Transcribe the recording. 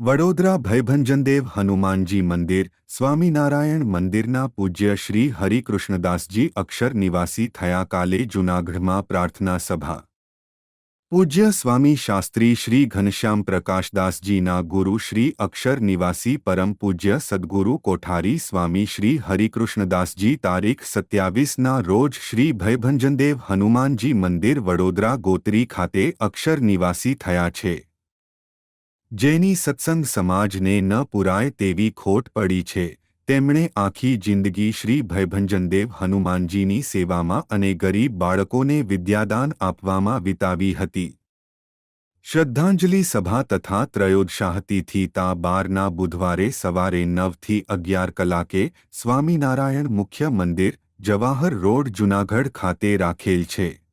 વડોદરા ભયભંજનદેવ હનુમાનજી મંદિર, સ્વામિનારાયણ મંદિરના પૂજ્ય શ્રી હરિકૃષ્ણદાસજી અક્ષર નિવાસી થયા કાલે જૂનાગઢમાં પ્રાર્થના સભા. પૂજ્ય સ્વામી શાસ્ત્રી શ્રી ઘનશ્યામ પ્રકાશદાસજીના ગુરુ શ્રી અક્ષર નિવાસી પરમ પૂજ્ય સદગુરુ કોઠારી સ્વામી શ્રી હરિકૃષ્ણદાસજી તારીખ સત્યાવીસના રોજ શ્રી ભયભંજનદેવ હનુમાનજી મંદિર વડોદરા ગોત્રી ખાતે અક્ષર નિવાસી થયા છે. જેની સત્સંગ સમાજને ન પુરાય તેવી ખોટ પડી છે. તેમણે આખી જિંદગી શ્રી ભયભંજનદેવ હનુમાનજીની સેવામાં અને ગરીબ બાળકોને વિદ્યાદાન આપવામાં વિતાવી હતી. શ્રદ્ધાંજલિ સભા તથા ત્રયોદશાહતીથી તા બારના બુધવારે સવારે નવથી અગિયાર કલાકે સ્વામિનારાયણ મુખ્ય મંદિર, જવાહર રોડ, જૂનાગઢ ખાતે રાખેલ છે.